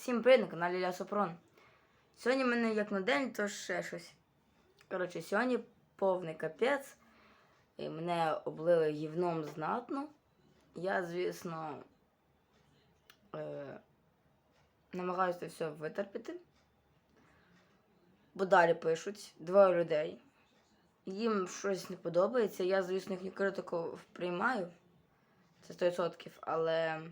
Всім привіт на каналі Ля Сопрон. Сьогодні в мене як на день, то ще щось. Коротше, сьогодні повний капець. І мене облили гівном знатно. Я, звісно, е, намагаюся все витерпіти. Бо далі пишуть двоє людей. Їм щось не подобається. Я, звісно, їхню критику приймаю. Це 100%, але.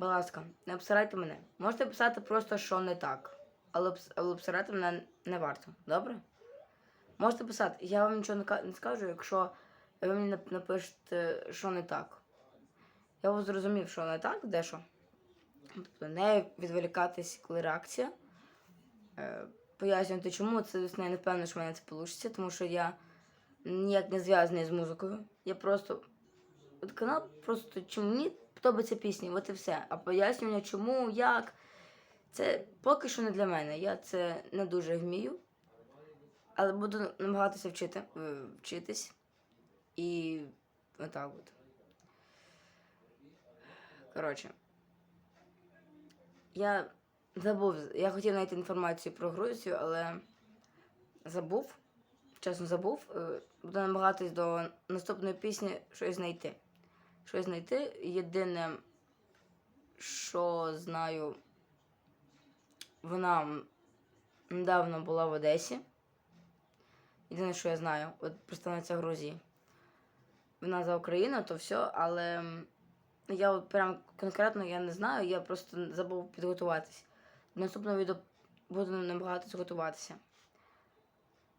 Будь ласка, не обсирайте мене. Можете писати просто, що не так. Але, обсирати мене не варто. Добре? Можете писати. Я вам нічого не, скажу, якщо ви мені напишете, що не так. Я вас зрозумів, що не так, де що. Тобто не відволікатись, коли реакція. Е, пояснювати, чому. Це, не впевнена, що в мене це вийде, тому що я ніяк не зв'язаний з музикою. Я просто. От канал просто чому мені подобаються пісні, от і все. А пояснювання, чому, як. Це поки що не для мене. Я це не дуже вмію. Але буду намагатися вчити, е, вчитись. І отак от. Коротше. Я забув. Я хотів знайти інформацію про Грузію, але забув. Чесно забув. Е, Буду намагатись до наступної пісні щось знайти. Щось знайти. Єдине, що знаю, вона недавно була в Одесі. Єдине, що я знаю, от представниця Грузії. Вона за Україну, то все, але я от прям конкретно я не знаю, я просто забув підготуватись. Наступного відео буду намагатися готуватися.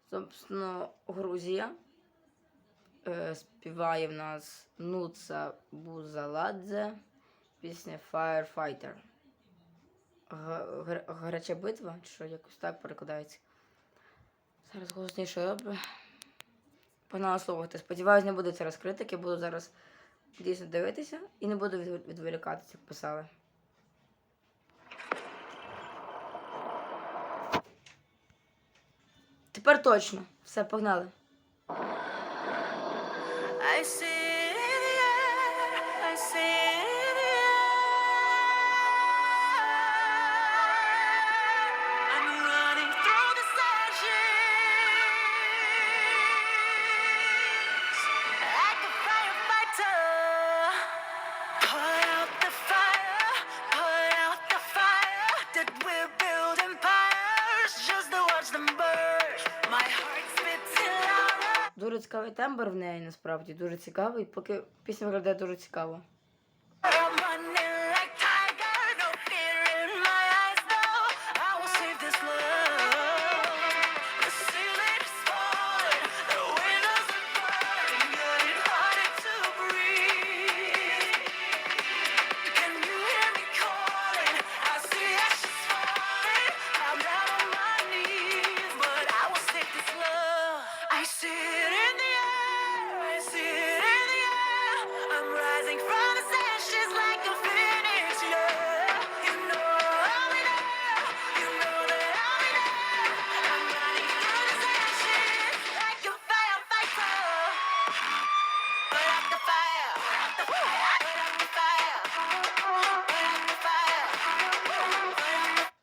Собственно, Грузія. Е, співає в нас Нуца Бузаладзе, пісня Firefighter. Га- Гаряча битва, що якось так перекладається. Зараз голосніше роблю. Погнала слухати. Сподіваюсь, не буде зараз критики, буду зараз дійсно дивитися і не буду від- відволікатися, як писали. Тепер точно. Все, погнали. I see the air. I see Дуже цікавий тембр в неї насправді, дуже цікавий, поки пісня виглядає дуже цікаво.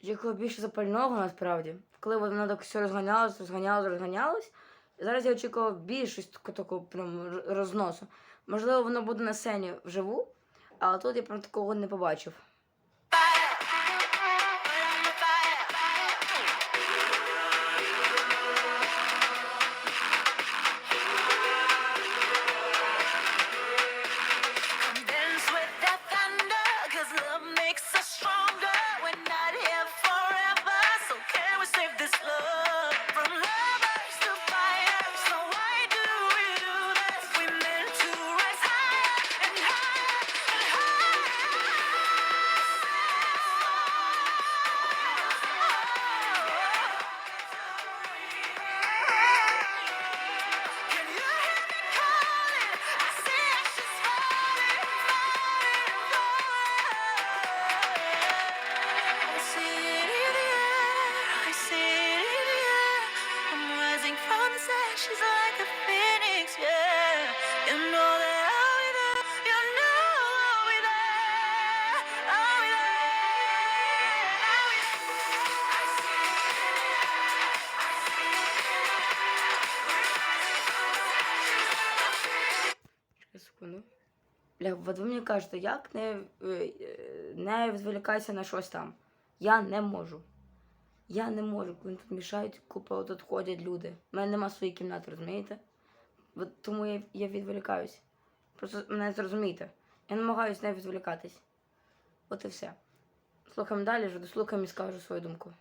Якого більше запального насправді. Коли воно так все розганялось, розганялось, розганялось. Зараз я очікував більшість такого, такого прям розносу. Можливо, воно буде на сцені вживу, але тут я прям такого не побачив. Бля, от ви мені кажете, як не, е, не відволікайся на щось там. Я не можу. Я не можу, коли тут мішають, купа тут ходять люди. У мене нема своєї кімнати, розумієте? От тому я, я відволікаюсь. Просто мене зрозумійте. Я намагаюся не відволікатись. От і все. Слухаємо далі, вже дослухаємо і скажу свою думку.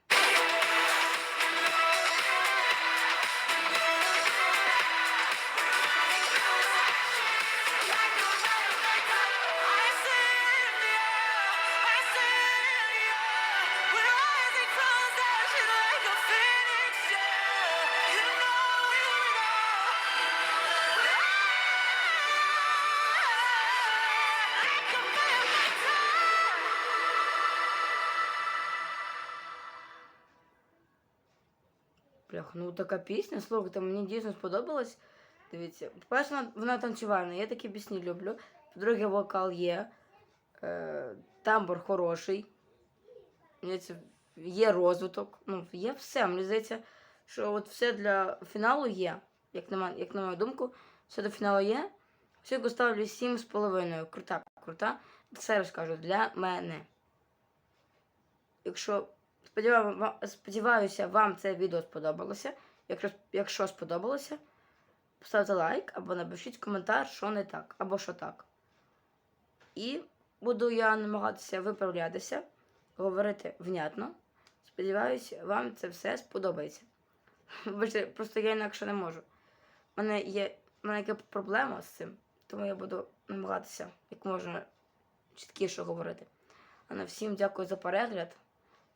Бляха, ну така пісня, слухайте, мені дійсно сподобалась. Дивіться, по-перше, вона, вона танцювальна, я такі пісні люблю. По-друге, вокал є, е, тамбур хороший. Є розвиток, ну, є все. Мені здається, що от все для фіналу є. Як на, як на мою думку, все до фіналу є. Всього ставлю 7,5. Крута, крута. Все розкажу для мене. Якщо сподіваюся, вам це відео сподобалося. Якщо, сподобалося, поставте лайк або напишіть коментар, що не так, або що так. І буду я намагатися виправлятися, говорити внятно. Сподіваюся, вам це все сподобається. Вибачте, просто я інакше не можу. У мене є маленька проблема з цим, тому я буду намагатися як можна чіткіше говорити. А на всім дякую за перегляд.